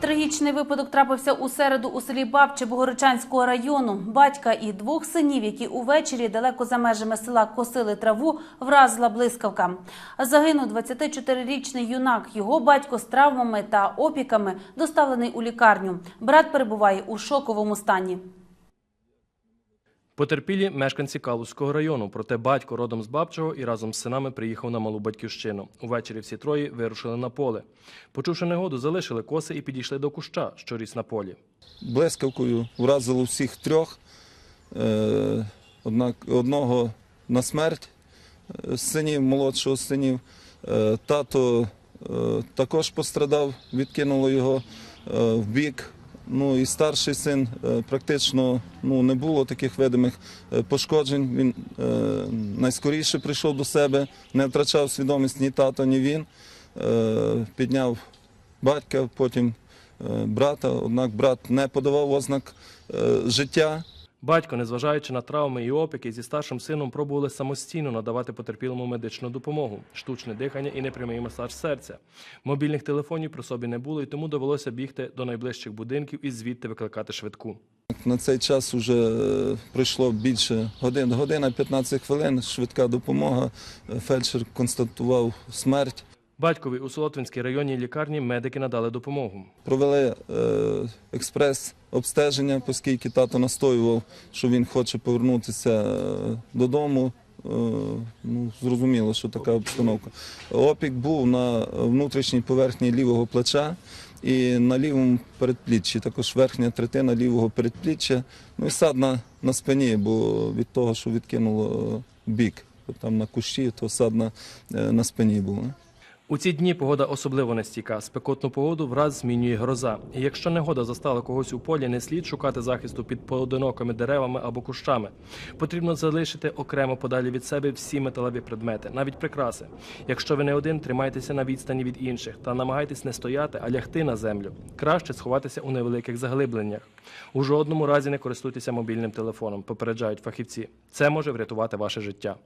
Трагічний випадок трапився у середу у селі Бабче Богородчанського району. Батька і двох синів, які увечері далеко за межами села косили траву, вразила блискавка. Загинув 24-річний юнак. Його батько з травмами та опіками доставлений у лікарню. Брат перебуває у шоковому стані. Потерпілі мешканці Калузького району, проте батько родом з Бабчого і разом з синами приїхав на малу батьківщину. Увечері всі троє вирушили на поле. Почувши негоду, залишили коси і підійшли до куща, що ріс на полі. блискавкою вразило всіх трьох. Е, Однак одного на смерть е, синів, молодшого синів. Е, Тато також пострадав, відкинуло його в бік. Ну і старший син е, практично ну, не було таких видимих е, пошкоджень. Він е, найскоріше прийшов до себе, не втрачав свідомість ні тато, ні він. Е, Підняв батька, потім е, брата, однак брат не подавав ознак е, життя. Батько, незважаючи на травми і опіки, зі старшим сином пробували самостійно надавати потерпілому медичну допомогу, штучне дихання і непрямий масаж серця. Мобільних телефонів при собі не було, і тому довелося бігти до найближчих будинків і звідти викликати швидку. На цей час вже пройшло більше годин, година 15 хвилин. Швидка допомога. Е, Фельдшер констатував смерть. Батькові у Солотвинській районній лікарні медики надали допомогу. Провели е, експрес обстеження, оскільки тато настоював, що він хоче повернутися е, додому. Е, ну, зрозуміло, що така обстановка. Опік був на внутрішній поверхні лівого плеча і на лівому передпліччі, також верхня третина лівого передпліччя. Ну і сад на, спині, бо від того, що відкинуло бік, там на кущі, то сад на, спині був. У ці дні погода особливо нестійка. Спекотну погоду враз змінює гроза. І якщо негода застала когось у полі, не слід шукати захисту під поодинокими деревами або кущами. Потрібно залишити окремо подалі від себе всі металеві предмети, навіть прикраси. Якщо ви не один, тримайтеся на відстані від інших та намагайтесь не стояти, а лягти на землю. Краще сховатися у невеликих заглибленнях. У жодному разі не користуйтеся мобільним телефоном, попереджають фахівці. Це може врятувати ваше життя.